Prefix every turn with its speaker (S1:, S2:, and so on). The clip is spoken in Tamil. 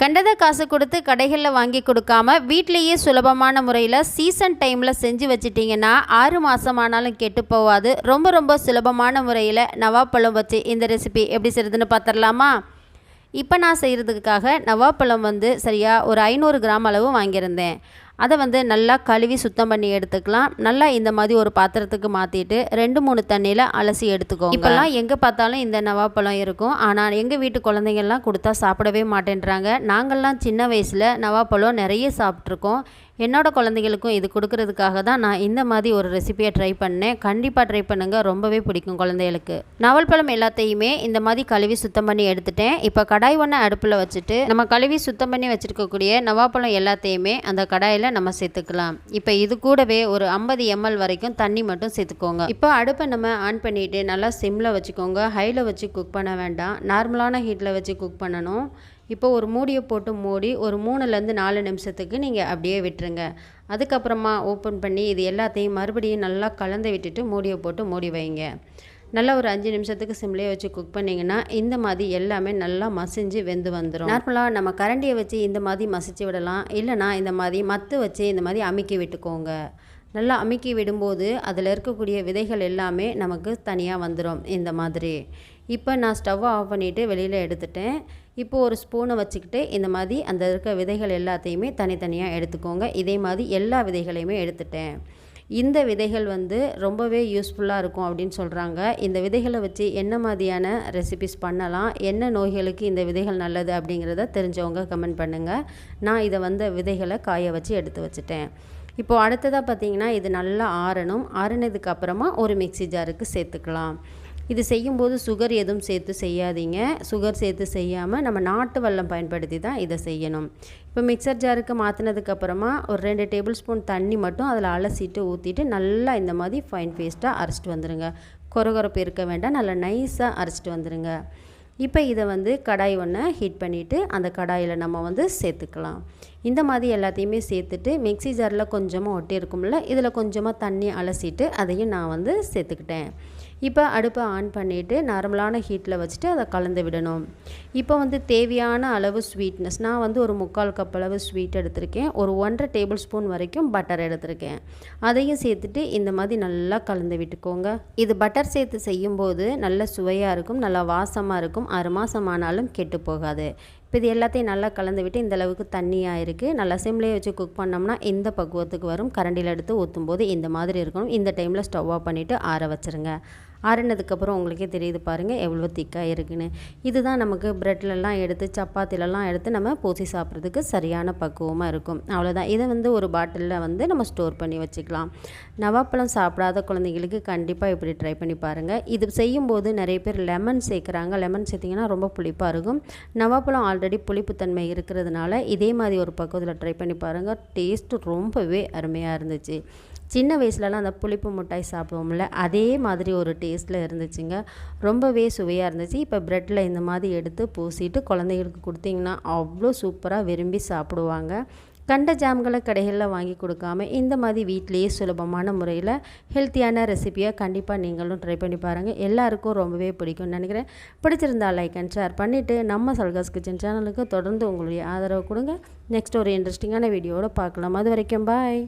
S1: கண்டதை காசு கொடுத்து கடைகளில் வாங்கி கொடுக்காம வீட்லேயே சுலபமான முறையில் சீசன் டைமில் செஞ்சு வச்சிட்டிங்கன்னா ஆறு மாதமானாலும் கெட்டு போகாது. ரொம்ப ரொம்ப சுலபமான முறையில் நவாப்பழம் வச்சு இந்த ரெசிபி எப்படி செய்கிறதுன்னு பார்த்துடலாமா இப்போ நான் செய்கிறதுக்காக நவாப்பழம் வந்து சரியாக ஒரு ஐநூறு கிராம் அளவு வாங்கியிருந்தேன். அதை வந்து நல்லா கழுவி சுத்தம் பண்ணி எடுத்துக்கலாம். நல்லா இந்த மாதிரி ஒரு பாத்திரத்துக்கு மாற்றிட்டு ரெண்டு மூணு தண்ணியில் அலசி எடுத்துக்கோங்க. இப்போல்லாம் எங்கே பார்த்தாலும் இந்த நவாப்பழம் இருக்கும். ஆனால் எங்கள் வீட்டு குழந்தைங்கள்லாம் கொடுத்தா சாப்பிடவே மாட்டேன்றாங்க. நாங்கள்லாம் சின்ன வயசில் நவாப்பழம் நிறைய சாப்பிட்ருக்கோம் என்னோடய குழந்தைங்களுக்கும் இது கொடுக்கறதுக்காக தான் நான் இந்த மாதிரி ஒரு ரெசிபியை ட்ரை பண்ணேன். கண்டிப்பாக ட்ரை பண்ணுங்கள் ரொம்பவே பிடிக்கும் குழந்தைகளுக்கு. நவல் பழம் எல்லாத்தையுமே இந்த மாதிரி கழுவி சுத்தம் பண்ணி எடுத்துட்டேன். இப்போ கடாய் ஒன்று அடுப்பில் வச்சுட்டு நம்ம கழுவி சுத்தம் பண்ணி வச்சுருக்கக்கூடிய நவாப்பழம் எல்லாத்தையுமே அந்த கடாயில் நம்ம சேர்த்துக்கலாம். இப்போ இது கூடவே ஒரு ஐம்பது எம்எல் வரைக்கும் தண்ணி மட்டும் சேர்த்துக்கோங்க. இப்போ அடுப்பை நம்ம ஆன் பண்ணிவிட்டு நல்லா சிம்மில் வச்சுக்கோங்க. ஹையில் வச்சு குக் பண்ண வேண்டாம். நார்மலான ஹீட்டில் வச்சு குக் பண்ணணும். இப்போ ஒரு மூடியை போட்டு மூடி ஒரு மூணுலேருந்து நாலு நிமிஷத்துக்கு நீங்கள் அப்படியே விட்டுருங்க. அதுக்கப்புறமா ஓப்பன் பண்ணி இது எல்லாத்தையும் மறுபடியும் நல்லா கலந்து விட்டுட்டு மூடியை போட்டு மூடி வைங்க. நல்லா ஒரு அஞ்சு நிமிஷத்துக்கு சிம்லேயே வச்சு குக் பண்ணிங்கன்னா இந்த மாதிரி எல்லாமே நல்லா மசிஞ்சு வெந்து வந்துடும் நார்மலாக நம்ம கரண்டியை வச்சு இந்த மாதிரி மசிச்சு விடலாம். இல்லைனா இந்த மாதிரி மத்து வச்சு இந்த மாதிரி அமுக்கி விட்டுக்கோங்க. நல்லா அமுக்கி விடும்போது அதில் இருக்கக்கூடிய விதைகள் எல்லாமே நமக்கு தனியாக வந்துடும் இந்த மாதிரி. இப்போ நான் ஸ்டவ்வை ஆஃப் பண்ணிவிட்டு வெளியில் எடுத்துட்டேன். இப்போ ஒரு ஸ்பூனை வச்சுக்கிட்டு இந்த மாதிரி அந்த இருக்க விதைகள் எல்லாத்தையுமே தனித்தனியாக எடுத்துக்கோங்க. இதே மாதிரி எல்லா விதைகளையுமே எடுத்துட்டேன். இந்த விதைகள் வந்து ரொம்பவே யூஸ்ஃபுல்லாக இருக்கும் அப்படின்னு சொல்கிறாங்க இந்த விதைகளை வச்சு என்ன மாதிரியான ரெசிபிஸ் பண்ணலாம்? என்ன நோய்களுக்கு இந்த விதைகள் நல்லது அப்படிங்கிறத தெரிஞ்சவங்க கமெண்ட் பண்ணுங்கள் நான் இதை வந்து விதைகளை காய வச்சு எடுத்து வச்சுட்டேன். இப்போது அடுத்ததாக பார்த்தீங்கன்னா இது நல்லா ஆறணும். ஆறினதுக்கு அப்புறமா ஒரு மிக்சி ஜாருக்கு சேர்த்துக்கலாம். இது செய்யும்போது சுகர் எதுவும் சேர்த்து செய்யாதீங்க. சுகர் சேர்த்து செய்யாமல் நம்ம நாட்டு வெல்லம் பயன்படுத்தி தான் இதை செய்யணும். இப்போ மிக்சர் ஜாருக்கு மாற்றினதுக்கப்புறமா ஒரு ரெண்டு டேபிள் ஸ்பூன் தண்ணி மட்டும் அதில் அலசிட்டு ஊற்றிட்டு நல்லா இந்த மாதிரி ஃபைன் பேஸ்ட்டாக அரைச்சிட்டு வந்துடுங்க கொரகொரப்பு இருக்க வேண்டாம் நல்லா நைஸாக அரைச்சிட்டு வந்துடுங்க இப்போ இதை வந்து கடாய் ஒன்று ஹீட் பண்ணிவிட்டு அந்த கடாயில் நம்ம வந்து சேர்த்துக்கலாம். இந்த மாதிரி எல்லாத்தையுமே சேர்த்துட்டு மிக்சி ஜாரில் கொஞ்சமாக ஒட்டி இருக்கும்ல இதில் கொஞ்சமாக தண்ணி அலசிட்டு அதையும் நான் வந்து சேர்த்துக்கிட்டேன். இப்போ அடுப்பை ஆன் பண்ணிவிட்டு நார்மலான ஹீட்டில் வச்சுட்டு அதை கலந்து விடணும். இப்போ வந்து தேவையான அளவு ஸ்வீட்னஸ் நான் வந்து ஒரு முக்கால் கப் அளவு ஸ்வீட் எடுத்திருக்கேன். ஒரு ஒன்றரை டேபிள் ஸ்பூன் வரைக்கும் பட்டர் எடுத்திருக்கேன். அதையும் சேர்த்துட்டு இந்த மாதிரி நல்லா கலந்து விட்டுக்கோங்க. இது பட்டர் சேர்த்து செய்யும்போது நல்ல சுவையாக இருக்கும் நல்லா வாசமாக இருக்கும். ஆறு மாதம் ஆனாலும் கெட்டு போகாது. இப்போ இது எல்லாத்தையும் நல்லா கலந்து விட்டு இந்த அளவுக்கு தண்ணியாக இருக்குது நல்லா சிம்லேயே வச்சு குக் பண்ணோம்னா இந்த பக்குவத்துக்கு வரும். கரண்டியில் எடுத்து ஊற்றும் போது இந்த மாதிரி இருக்கணும். இந்த டைமில் ஸ்டவ் ஆஃப் பண்ணிவிட்டு ஆற வச்சுருங்க. ஆறினதுக்கப்புறம் உங்களுக்கே தெரியுது பாருங்கள் எவ்வளோ திக்காக இருக்குன்னு. இதுதான் நமக்கு ப்ரெட்லலாம் எடுத்து சப்பாத்திலலாம் எடுத்து நம்ம பூசி சாப்பிட்றதுக்கு சரியான பக்குவமாக இருக்கும். அவ்வளோதான் இதை வந்து ஒரு பாட்டிலில் வந்து நம்ம ஸ்டோர் பண்ணி வச்சுக்கலாம். நவாப்பழம் சாப்பிடாத குழந்தைங்களுக்கு கண்டிப்பாக இப்படி ட்ரை பண்ணி பாருங்கள் இது செய்யும்போது நிறைய பேர் லெமன் சேர்க்குறாங்க. லெமன் சேர்த்திங்கன்னா ரொம்ப புளிப்பாக இருக்கும். நவாப்பழம் ஆல்ரெடி புளிப்புத்தன்மை இருக்கிறதுனால இதே மாதிரி ஒரு பக்குவத்தில் ட்ரை பண்ணி பாருங்கள் டேஸ்ட்டு ரொம்பவே அருமையாக இருந்துச்சு. சின்ன வயசுலலாம் அந்த புளிப்பு மிட்டாய் சாப்பிடுவோம்ல அதே மாதிரி ஒரு டேஸ்ட்டில் இருந்துச்சுங்க. ரொம்பவே சுவையாக இருந்துச்சு. இப்போ ப்ரெட்டில் இந்த மாதிரி எடுத்து பூசிட்டு குழந்தைகளுக்கு கொடுத்தீங்கன்னா அவ்வளோ சூப்பராக விரும்பி சாப்பிடுவாங்க. கண்ட ஜாம்களை கடைகளில் வாங்கி கொடுக்காம இந்த மாதிரி வீட்டிலேயே சுலபமான முறையில் ஹெல்த்தியான ரெசிபியாக கண்டிப்பாக நீங்களும் ட்ரை பண்ணி பாருங்கள் எல்லாருக்கும் ரொம்பவே பிடிக்கும்னு நினைக்கிறேன். பிடிச்சிருந்தா லைக் அண்ட் ஷேர் பண்ணிவிட்டு நம்ம சல்காஸ் கிச்சன் சேனலுக்கு தொடர்ந்து உங்களுடைய ஆதரவு கொடுங்க. நெக்ஸ்ட் ஒரு இன்ட்ரெஸ்டிங்கான வீடியோவோட பார்க்கலாம். அது வரைக்கும் பாய்